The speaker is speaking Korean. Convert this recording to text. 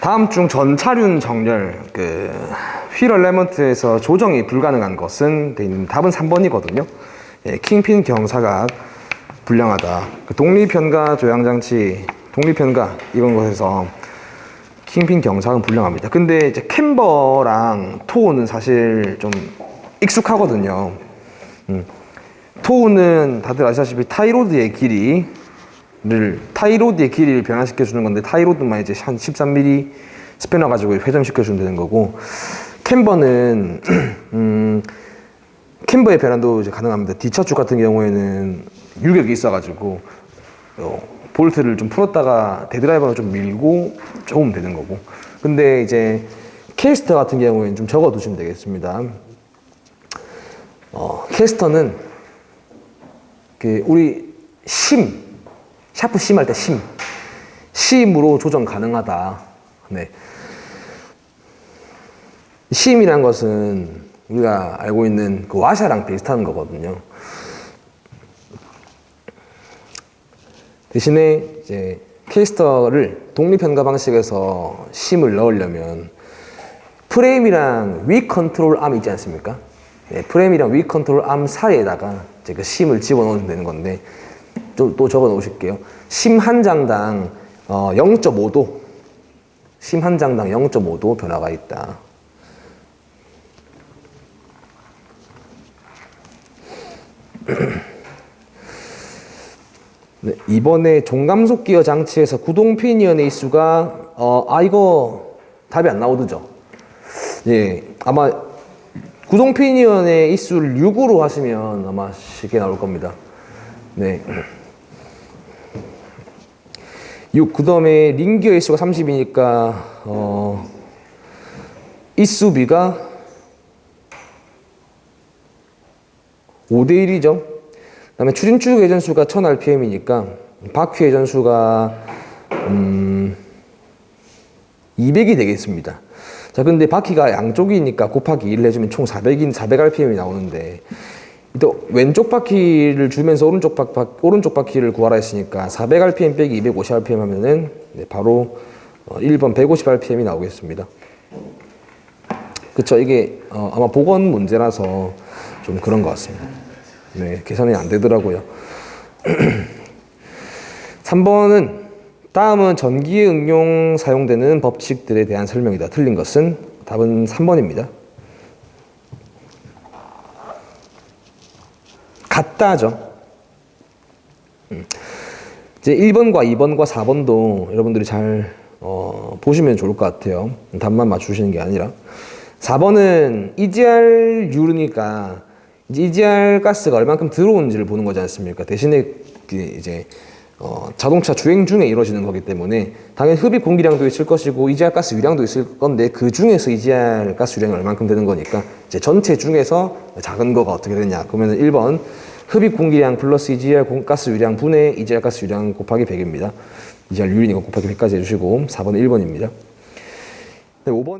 다음 중 전차륜 정렬 그 휠 얼레먼트에서 조정이 불가능한 것은 돼 있는 답은 3번이거든요. 예, 킹핀 경사각 불량하다. 그 독립현가 조향장치, 독립현가 이런 것에서 킹핀 경사는 불량합니다. 근데 이제 캠버랑 토우는 사실 좀 익숙하거든요. 음. 토우는 다들 아시다시피 타이로드의 길이 를 타이로드의 길이를 변화시켜 주는 건데 타이로드만 이제 한 13mm 스패너 가지고 회전시켜 주면 되는 거고 캠버는 음, 캠버의 변환도 이제 가능합니다. D차축 같은 경우에는 유격이 있어가지고 어, 볼트를 좀 풀었다가 데드라이버로 좀 밀고 조금 되는 거고. 근데 이제 캐스터 같은 경우에는 좀 적어 두시면 되겠습니다. 어, 캐스터는 그 우리 심 샤프 심 할 때 심 심으로 조정 가능하다. 네. 심이란 것은 우리가 알고 있는 그 와샤랑 비슷한 거거든요. 대신에 이제 캐스터를 독립현가 방식에서 심을 넣으려면 프레임이랑 위 컨트롤 암 있지 않습니까? 네, 프레임이랑 위 컨트롤 암 사이에다가 이제 그 심을 집어넣으면 되는 건데 또, 또 적어 놓으실게요. 심 한 장당 어, 0.5도 심 한 장당 0.5도 변화가 있다. 네, 이번에 종감속 기어 장치에서 구동 피니언의 수가 어, 아 이거 답이 안 나오더죠. 예, 아마 구동 피니언의 이수를 6으로 하시면 아마 쉽게 나올 겁니다. 네. 6, 그 다음에 링기어 이수가 30이니까, 어, 이수비가 5대 1이죠. 그 다음에 추진축 회전수가 1000rpm이니까, 바퀴 회전수가, 음, 200이 되겠습니다. 자, 근데 바퀴가 양쪽이니까 곱하기 1을 해주면 총 400인, 400rpm이 나오는데, 또 왼쪽 바퀴를 주면서 오른쪽 바, 바, 오른쪽 바퀴를 구하라 했으니까 400rpm 빼기 250rpm 하면은 네, 바로 어, 1번 150rpm이 나오겠습니다. 그쵸 이게 어, 아마 복원 문제라서 좀 그런 것 같습니다. 네 계산이 안 되더라고요. 3번은 다음은 전기에 응용 사용되는 법칙들에 대한 설명이다. 틀린 것은 답은 3번입니다. 같다죠. 음. 이제 1번과 2번과 4번도 여러분들이 잘 어, 보시면 좋을 것 같아요. 답만 맞추시는 게 아니라. 4번은 EGR-U니까 이제 EGR 가스가 얼만큼 들어오는지를 보는 거지 않습니까? 대신에 그 이제 어, 자동차 주행 중에 이루어지는 거기 때문에 당연히 흡입 공기량도 있을 것이고 EGR 가스 유량도 있을 건데 그 중에서 EGR 가스 유량이 얼만큼 되는 거니까 이제 전체 중에서 작은 거가 어떻게 되냐 그러면 1번 흡입 공기량 플러스 공- 가스 유량 분의 EGR 가스 유량 곱하기 100입니다. EGR 유리니까 곱하기 100까지 해주시고 4번은 1번입니다. 5번